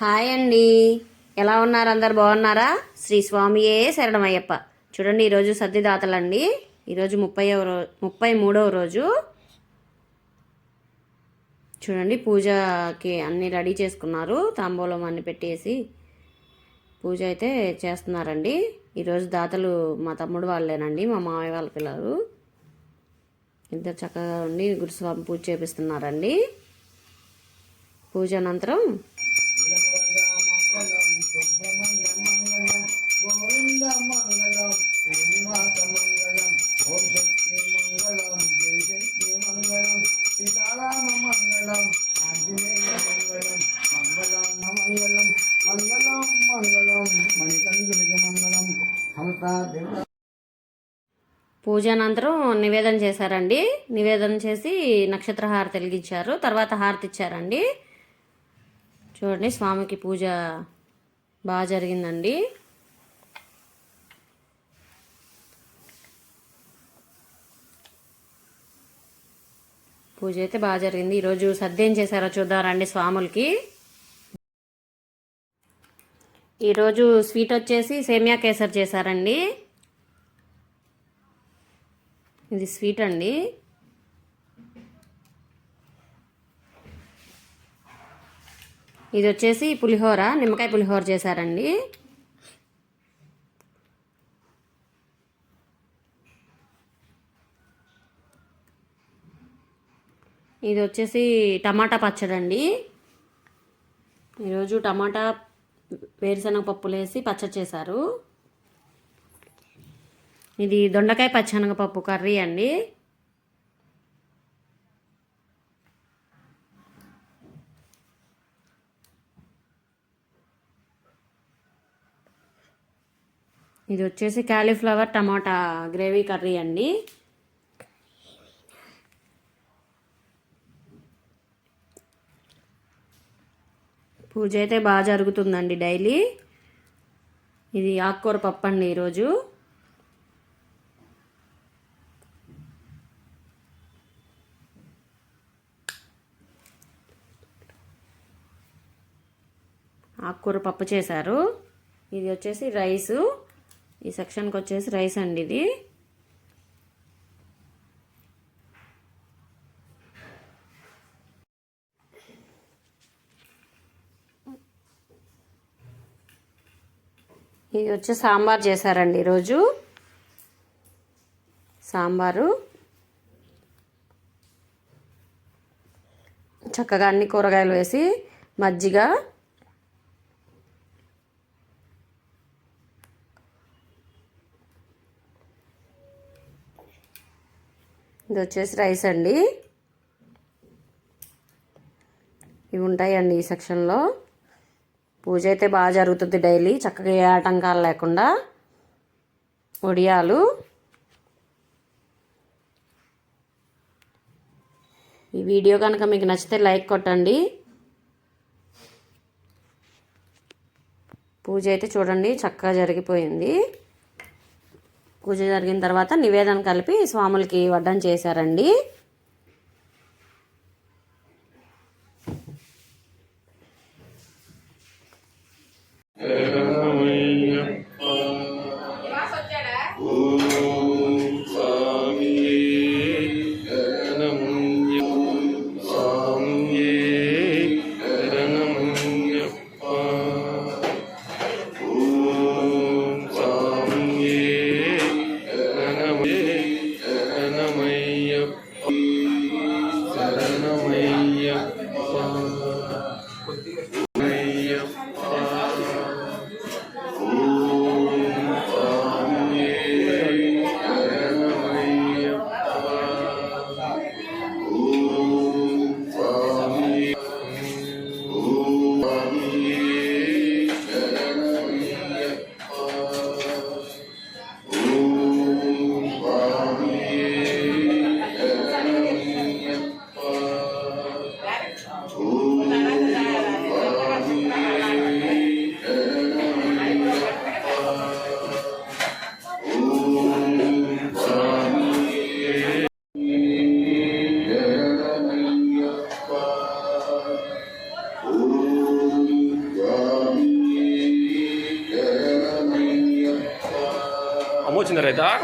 Hi అండి. ఎలా ఉన్నారు? అందరు బాగున్నారా? శ్రీ స్వామియే శరణమయ్యప్ప. చూడండి ఈరోజు సర్దిదాతలండి ఈరోజు ముప్పై రో ముప్పై మూడవ రోజు. చూడండి పూజకి అన్నీ రెడీ చేసుకున్నారు. తాంబూలం అన్ని పెట్టేసి పూజ అయితే చేస్తున్నారండి. ఈరోజు దాతలు మా తమ్ముడు వాళ్ళేనండి మా మామయ్య వాళ్ళ పిల్లలు. ఇద్దరు చక్కగా ఉండి గురుస్వామి పూజ చేపిస్తున్నారండి. పూజ అనంతరం గోవింద మంగళం శ్రీనివాస మంగళం ఓం శక్తి మంగళం జయ శక్తి మంగళం సీతారామ మంగళం ఆంజనేయ మంగళం మంగళం మంగళం మంగళం మంగళం మంగళం దేవ అనంతరం నివేదన చేశారండి. నివేదన చేసి నక్షత్ర హారతి వెలిగించారు. తర్వాత హారతి ఇచ్చారండి. చూడండి స్వామికి పూజ బాగా జరిగిందండి. పూజ అయితే బాగా జరిగింది. ఈరోజు సద్య ఏం చేశారో చూద్దారండి స్వాములకి. ఈరోజు స్వీట్ వచ్చేసి సేమియా కేసర్ చేశారండి. ఇది స్వీట్ అండి. ఇది వచ్చేసి పులిహోర నిమ్మకాయ పులిహోర చేశారండి. ఇది వచ్చేసి టమాటా పచ్చడి అండి ఈరోజు టమాటా వేరుశనగ పప్పులు వేసి పచ్చడి చేశారు. ఇది దొండకాయ పచ్చనగపప్పు కర్రీ అండి. ఇది వచ్చేసి క్యాలీఫ్లవర్ టమాటా గ్రేవీ కర్రీ అండి. పూజ అయితే బాగా జరుగుతుందండి డైలీ. ఇది ఆకుకూర పప్పు అండి ఈరోజు. ఆకుకూర పప్పు చేశారు. ఇది వచ్చేసి రైసు. ఈ సెక్షన్కి వచ్చేసి రైస్ అండి ఇది. ఇది వచ్చి సాంబార్ చేశారండి ఈరోజు. సాంబారు. చక్కగా అన్ని కూరగాయలు వేసి మజ్జిగ ఇది వచ్చేసి రైస్ అండి. ఇవి ఉంటాయండి ఈ సెక్షన్లో పూజ అయితే బాగా జరుగుతుంది డైలీ. చక్కగా ఏ ఆటంకాలు లేకుండా. ఒడియాలు. ఈ వీడియో కనుక మీకు నచ్చితే లైక్ కొట్టండి. పూజ అయితే చూడండి చక్కగా జరిగిపోయింది. పూజ జరిగిన తర్వాత నివేదన కలిపి స్వాములకి వడ్డం చేశారండి. Yeah, omhoog naar radar.